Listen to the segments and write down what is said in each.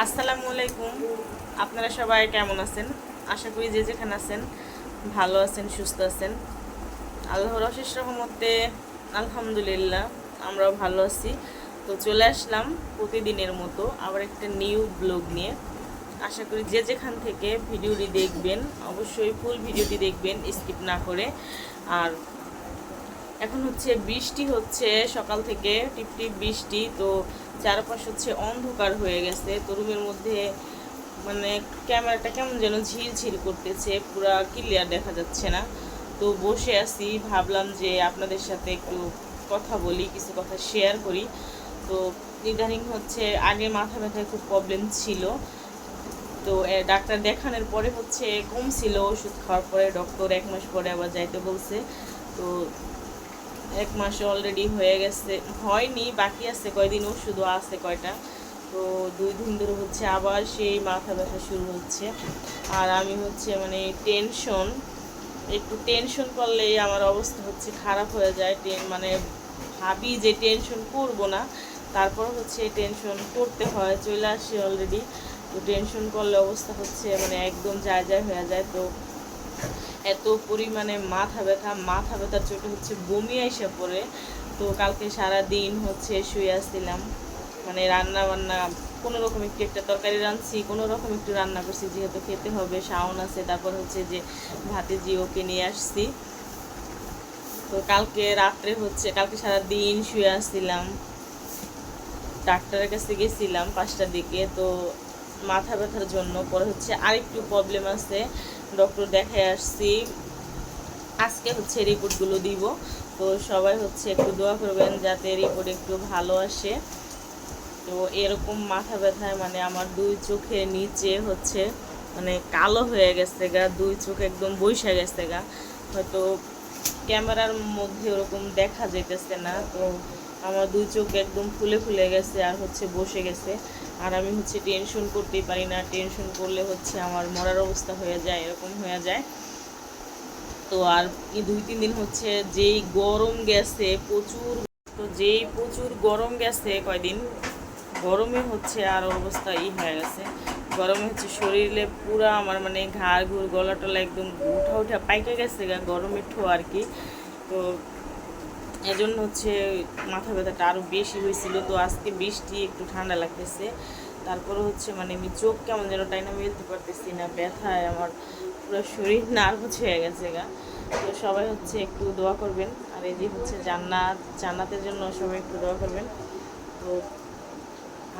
আসসালামু আলাইকুম। আপনারা সবাই কেমন আছেন? আশা করি যে যেখানে আছেন ভালো আছেন, সুস্থ আছেন। আল্লাহর অশেষ রহমতে আলহামদুলিল্লাহ আমরাও ভালো আছি। তো চলে আসলাম প্রতিদিনের মতো আবার একটা নিউ ব্লগ নিয়ে। আশা করি যে যেখান থেকে ভিডিওটি দেখবেন, অবশ্যই ফুল ভিডিওটি দেখবেন, স্কিপ না করে। আর এখন হচ্ছে বৃষ্টি হচ্ছে, সকাল থেকে টিপ টিপ বৃষ্টি, তো চারপাশ হচ্ছে অন্ধকার হয়ে গেছে। তো রুমের মধ্যে মানে ক্যামেরাটা কেমন যেন ঝিলঝিল করতেছে, পুরা ক্লিয়ার দেখা যাচ্ছে না। তো বসে আছি, ভাবলাম যে আপনাদের সাথে একটু কথা বলি, কিছু কথা শেয়ার করি। তো ইদানিং হচ্ছে আগে মাথা ব্যথায় খুব প্রবলেম ছিল। তো ডাক্তার দেখানোর পরে হচ্ছে কমছিল ওষুধ খাওয়ার পরে ডক্টর এক মাস পরে আবার যাইতে বলছে। তো এক মাসে অলরেডি হয়ে গেছে। হয়নি, বাকি আছে, কয়দিন ওষুধও আছে কয়টা। তো দুই দিন ধরে হচ্ছে আবার সেই মাথা ব্যথা শুরু হচ্ছে। আর আমি হচ্ছে মানে টেনশন একটু টেনশন করলেই আমার অবস্থা হচ্ছে খারাপ হয়ে যায়। টেন মানে ভাবি যে টেনশন করব না তারপর হচ্ছে টেনশন করতে হয়, চলে আসে অলরেডি তো টেনশন করলে অবস্থা হচ্ছে মানে একদম যায় যায় হয়ে যায়। তো এত পরিমাণে মাথা ব্যথা, মাথা ব্যথার চোটে হচ্ছে বমি এসে পড়ে। তো কালকে সারা দিন হচ্ছে শুয়ে আসছিলাম। মানে রান্না বান্না কোনো রকম একটু একটা তরকারি রাঁধছি কোনো রকম একটু রান্না করছি, যেহেতু খেতে হবে, শাওন আছে, তারপর হচ্ছে যে ভাতে ওকে নিয়ে আসছি। তো কালকে রাত্রে হচ্ছে, কালকে সারা দিন শুয়ে আসছিলাম। ডাক্তারের কাছে গেছিলাম পাঁচটার দিকে, তো মাথা ব্যথার জন্য পরে হচ্ছে আরেকটু প্রবলেম আছে। ডক্টর দেখায় আসছি। আজকে হচ্ছে রিপোর্টগুলো দিব। তো সবাই হচ্ছে একটু দোয়া করবেন যাতে রিপোর্ট একটু ভালো আসে। তো এরকম মাথা ব্যথায় মানে আমার দুই চোখের নিচে হচ্ছে মানে কালো হয়ে গেছে গা, দুই চোখ একদম বৈশা গেছে গা। হয়তো ক্যামেরার মধ্যে ওরকম দেখা যাইতেছে না, তো আমার দুই চোখ একদম ফুলে ফুলে গেছে আর হচ্ছে বসে গেছে। আর আমি হচ্ছে টেনশন করতেই পারি না। টেনশন করলে হচ্ছে আমার মরার অবস্থা হয়ে যায়, এরকম হয়ে যায়। তো আর দুই, তিন দিন হচ্ছে যেই গরম গেছে, প্রচুর, তো যেই প্রচুর গরম গেছে কয়দিন, গরমে হচ্ছে আর অবস্থা ই হয়ে গেছে। গরমে হচ্ছে শরীরে পুরা আমার মানে ঘাড় ঘুর, গলা টলা একদম উঠা উঠা পাইকে গেছে গা গরমের ঠো আর কি। তো এজন্য হচ্ছে মাথা ব্যথাটা আরও বেশি হয়েছিল। তো আজকে বৃষ্টি, একটু ঠান্ডা লাগতেছে। তারপরে হচ্ছে মানে আমি চোখ কেমন যেন টাইনা মেলতে পারতেছি না, ব্যথায় আমার পুরো শরীর নার্ভাস হয়ে গেছে গা। তো সবাই হচ্ছে একটু দোয়া করবেন। আর এই যে হচ্ছে জান্নাত, জান্নাতের জন্য সবাই একটু দোয়া করবেন। তো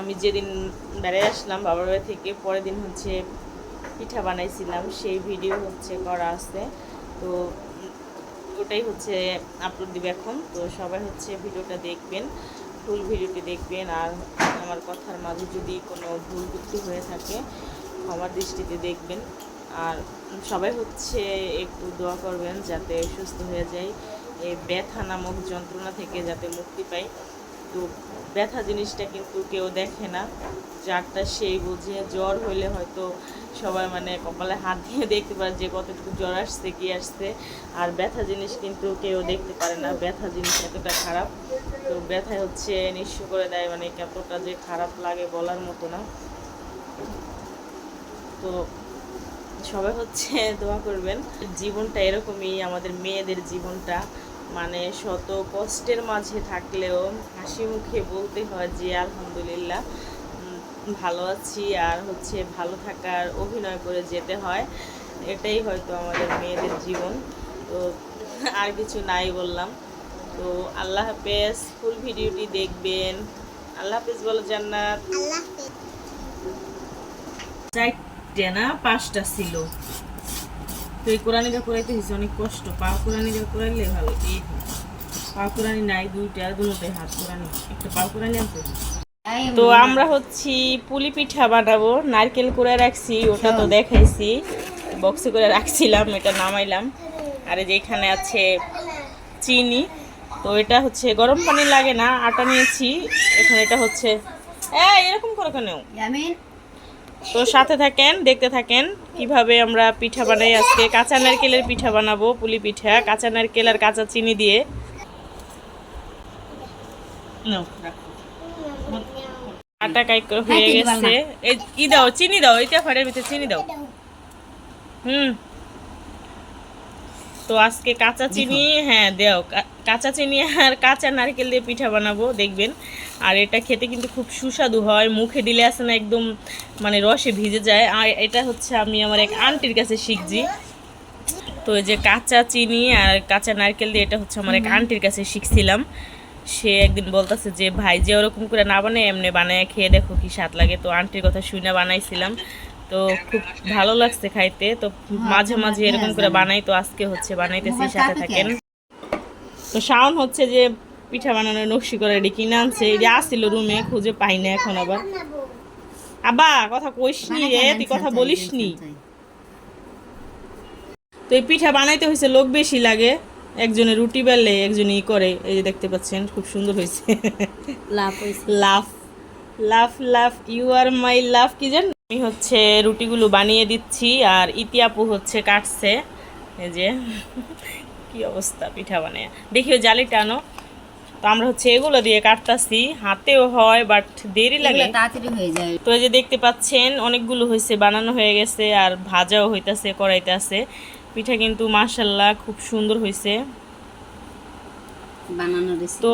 আমি যেদিন বেড়ায় আসলাম বাবার বাড়ি থেকে, পরের দিন হচ্ছে পিঠা বানাইছিলাম। সেই ভিডিও হচ্ছে করা আছে। তো উম, ওটাই হচ্ছে আপলোড দিবে এখন। তো সবাই হচ্ছে ভিডিওটা দেখবেন ফুল ভিডিওটি দেখবেন। আর আমার কথার মাঝে যদি কোনো ভুল ত্রুটি হয়ে থাকে আমার দৃষ্টিতে দেখবেন। আর সবাই হচ্ছে একটু দোয়া করবেন যাতে সুস্থ হয়ে যায়। এই ব্যথা নামক যন্ত্রণা থেকে যাতে মুক্তি পাই তো ব্যথা জিনিসটা কিন্তু কেউ দেখে না। যারটা সেই বুঝে জ্বর হইলে হয়তো সবাই মানে কপালে হাত দিয়ে দেখতে পারে যে কতটুকু জ্বর আসছে, কি আসছে। আর ব্যথা জিনিস কিন্তু কেউ দেখতে পারে না। ব্যথা জিনিস এতটা খারাপ। তো ব্যথা হচ্ছে নিঃস্ব করে দেয় মানে কতটা যে খারাপ লাগে বলার মতো না। তো সবাই হচ্ছে দোয়া করবেন। জীবনটা এরকমই, আমাদের মেয়েদের জীবনটা। মানে শত কষ্টের মাঝে থাকলেও হাসি মুখে বলতে হয় যে আলহামদুলিল্লাহ ভালো আছি আর হচ্ছে ভালো থাকার অভিনয় করে যেতে হয়। এটাই হয়তো আমাদের মেয়েদের জীবন। তো আর কিছু নাই বললাম। তো আল্লাহ হাফেজ ফুল ভিডিওটি দেখবেন। আল্লাহ হাফেজ বলো জান্নাত। চারটে না পাঁচটা ছিল। তো এই কোরআনিটা করাইতে হয়েছে অনেক কষ্ট। পা কোরআনিটা করাইলে ভালো এই পা কোরআনি নাই দুইটা দুটোতে হাত কোরআনি। একটা পা কোরআনি আনতে তো আমরা হচ্ছি পুলি পিঠা বানাবো নারকেল করে রাখছি ওটা তো দেখাইছি। বক্সে করে রাখছিলাম এটা নামাইলাম। আর এই যে আছে চিনি তো এটা হচ্ছে গরম পানি লাগে না আটা নিয়েছি। এখানে এটা হচ্ছে এই এরকম করে কেন? ইয়ামিন? তো সাথে থাকেন দেখতে থাকেন কীভাবে আমরা পিঠা বানাই আজকে। কাঁচা নারকেলের পিঠা বানাবো পুলি পিঠা কাঁচা নারকেল আর কাঁচা চিনি দিয়ে। আটা কাই হয়ে গেছে। এই কি দাও চিনি দাও এটা ফাটের ভিতরে চিনি দাও। হুম। তো আজকে কাঁচা চিনি হ্যাঁ দেও কাঁচা চিনি আর কাঁচা নারকেল দিয়ে পিঠা বানাবো দেখবেন। আর এটা খেতে কিন্তু খুব সুস্বাদু হয় মুখে দিলে আসে না একদম মানে রসে ভিজে যায়। আর এটা হচ্ছে আমি আমার এক আন্টির কাছে শিখছি। তো এই যে কাঁচা চিনি আর কাঁচা নারকেল দিয়ে এটা হচ্ছে আমার এক আন্টির কাছে শিখছিলাম। সে একদিন বলতেছে যে ভাই যে ওরকম করে না বানায় এমনি বানায় খেয়ে দেখো কি স্বাদ লাগে। তো আন্টির কথা শুনে বানাইছিলাম। তো খুব ভালো লাগছে খাইতে। তো মাঝে মাঝে এরকম করে বানাই তো আজকে হচ্ছে বানাইতেছি সাথে থাকেন। তো শাওন হচ্ছে যে পিঠা বানানোর নকশি করে এটি কিনে আনছে। যে আসছিল রুমে খুঁজে পাই না এখন আবার। আবা কথা কইস নি রে তুই কথা বলিস নি। তো এই পিঠা বানাইতে হয়েছে লোক বেশি লাগে। একজনে রুটি বেলে একজনে ই করে। এই যে দেখতে পাচ্ছেন খুব সুন্দর হয়েছে লাভ হয়েছে লাভ লাভ লাভ ইউ আর মাই লাভ কি জান আমি হচ্ছে রুটিগুলো বানিয়ে দিচ্ছি আর ইতিয়াপু হচ্ছে কাটছে। এই যে কি অবস্থা পিঠা বানিয়ে। দেখি ওই জালিটা আনো তো আমরা হচ্ছে এগুলো দিয়ে কাটতাছি। হাতেও হয় বাট দেরি লাগে। তাড়াতাড়ি হয়ে যায়। তো এই যে দেখতে পাচ্ছেন অনেকগুলো হয়েছে বানানো হয়ে গেছে আর ভাজাও হইতাছে কড়াইতে আছে পিঠা কিন্তু মাশাল্লাহ খুব সুন্দর হয়েছে বানানো তো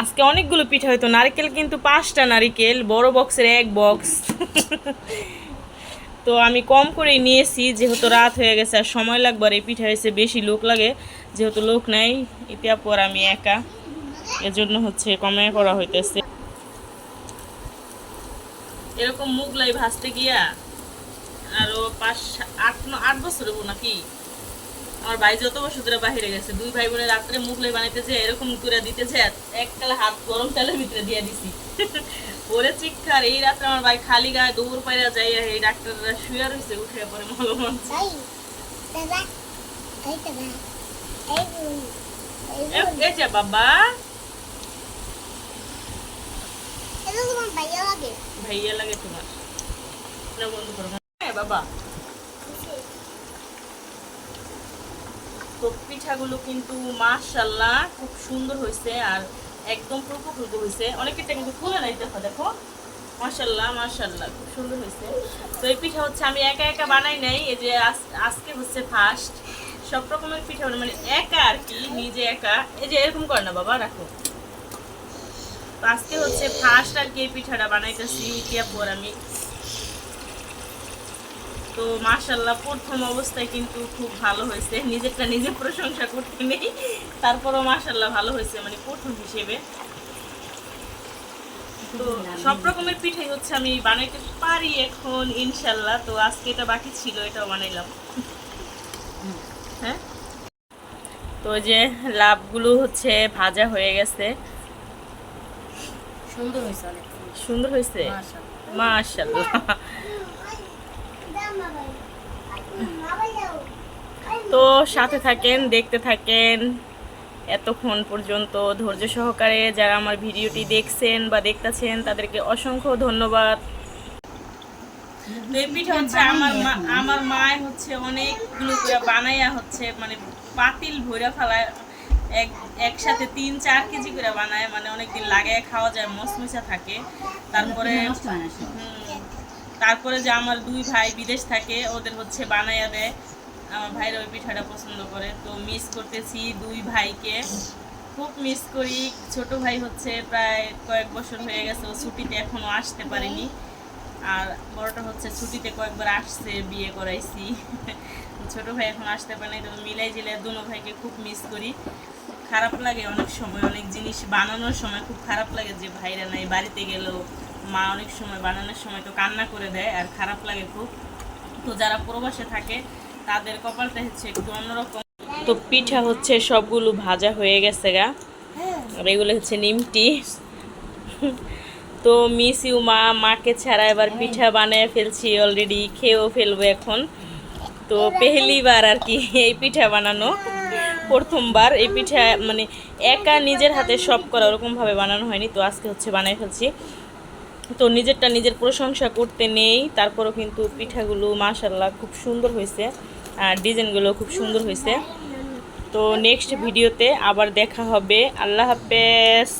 আজকে অনেকগুলো পিঠা হইতো, নারকেল কিন্তু পাঁচটা নারকেল, বড় বক্সের এক বক্স। তো আমি কম করে নিয়েছি, যেহেতু রাত হয়ে গেছে আর সময় লাগবে আর এই পিঠা হয়েছে, বেশি লোক লাগে, যেহেতু লোক নাই ইতিয়া পর আমি একা। এজন্য হচ্ছে কমে করা হইতেছে। এরকম মুগলাই ভাজতে গিয়া, আরও পাঁচ আট আট বছর নাকি? আমার ভাই যত বছর বাহিরে গেছে দুই ভাই বোনের রাত্রে মুগলাই বানাইতেছে এরকম করে দিতেছে এক কালে হাত গরম তেলের ভিতরে দিয়ে দিছি। ওরে চিৎকার এই রাত্রে আমার ভাই খালি গায়ে দৌড় পাইরা যাই এই ডাক্তাররা শুয়ে রয়েছে উঠে পরে মলম আনছে। বাবা। ভাইয়া লাগে। তোমার। বন্ধ করো। হ্যাঁ বাবা। তো পিঠাগুলো কিন্তু মাশাল্লাহ খুব সুন্দর হয়েছে আর একদম ফুলকো হয়েছে। অনেকেরটা কিন্তু খুলে নাই দেখো দেখো। মাশাল্লাহ মাশাল্লাহ খুব সুন্দর হয়েছে। তো এই পিঠা হচ্ছে আমি একা একা বানাই নাই এই যে আজকে হচ্ছে ফার্স্ট সব রকমের পিঠা বানাই, মানে একা আর কি নিজে একা। এই যে এরকম করে না বাবা রাখো। তো আজকে হচ্ছে ফার্স্ট আর কি এই পিঠাটা বানাইতেছি ইতিয়া পর আমি। তো মাশাল্লাহ প্রথম অবস্থায় কিন্তু খুব ভালো হয়েছে। নিজেরটা নিজে প্রশংসা করতে নেই। তারপরও মাশাল্লাহ ভালো হয়েছে মানে প্রথম হিসেবে। তো সব রকমের পিঠাই হচ্ছে আমি বানাইতে পারি এখন ইনশাল্লাহ তো আজকে এটা বাকি ছিল এটাও বানাইলাম। হ্যাঁ? তো যে লাভগুলো হচ্ছে ভাজা হয়ে গেছে। সুন্দর হয়েছে সুন্দর হয়েছে। মাশাল্লাহ তো সাথে থাকেন দেখতে থাকেন। এতক্ষণ পর্যন্ত ধৈর্য সহকারে যারা আমার ভিডিওটি দেখছেন বা দেখতেছেন তাদেরকে অসংখ্য ধন্যবাদ। পিঠা হচ্ছে আমার মা আমার মায় হচ্ছে অনেকগুলো করে বানাইয়া হচ্ছে মানে পাতিল ভইরা ফেলায়। এক একসাথে তিন চার কেজি করে বানায় মানে অনেকদিন লাগায় খাওয়া যায় মশমশা থাকে। তারপরে নষ্ট হয় না সে। হুম, তারপরে যে আমার দুই ভাই বিদেশ থাকে, ওদের হচ্ছে বানাইয়া দেয়। আমার ভাইরা ওই পিঠাটা পছন্দ করে। তো মিস করতেছি দুই ভাইকে। খুব মিস করি। ছোট ভাই হচ্ছে প্রায় কয়েক বছর হয়ে গেছে, ও ছুটিতে এখনও আসতে পারেনি। আর বড়টা হচ্ছে ছুটিতে কয়েকবার আসছে, বিয়ে করাইছি। ছোট ভাই এখন আসতে পারে পারেনি তো মিলাই জিলাই দুনো ভাইকে খুব মিস করি। খারাপ লাগে অনেক সময়, অনেক জিনিস বানানোর সময় খুব খারাপ লাগে যে ভাইরা নাই, বাড়িতে গেলেও মা অনেক সময় বানানোর সময় তো কান্না করে দেয় আর খারাপ লাগে খুব। তো যারা প্রবাসে থাকে, তাদের কপালটা হচ্ছে একটু অন্যরকম। তো পিঠা হচ্ছে সবগুলো ভাজা হয়ে গেছে গা। আর এগুলো হচ্ছে নিমটি তো মিস ইউ মা, মাকে ছাড়া এবার পিঠা বানিয়ে ফেলছি অলরেডি খেয়েও ফেলব এখন। তো পেহলিবার আর কি এই পিঠা বানানো। প্রথমবার এই পিঠা মানে একা নিজের হাতে সব করা ওরকমভাবে বানানো হয়নি, তো আজকে হচ্ছে বানিয়ে ফেলছি। তো নিজেরটা নিজের প্রশংসা করতে নেই, তারপরও কিন্তু পিঠাগুলো মাশাল্লাহ খুব সুন্দর হয়েছে, আর ডিজাইনগুলো খুব সুন্দর হয়েছে। তো নেক্সট ভিডিওতে আবার দেখা হবে, আল্লাহ হাফেজ।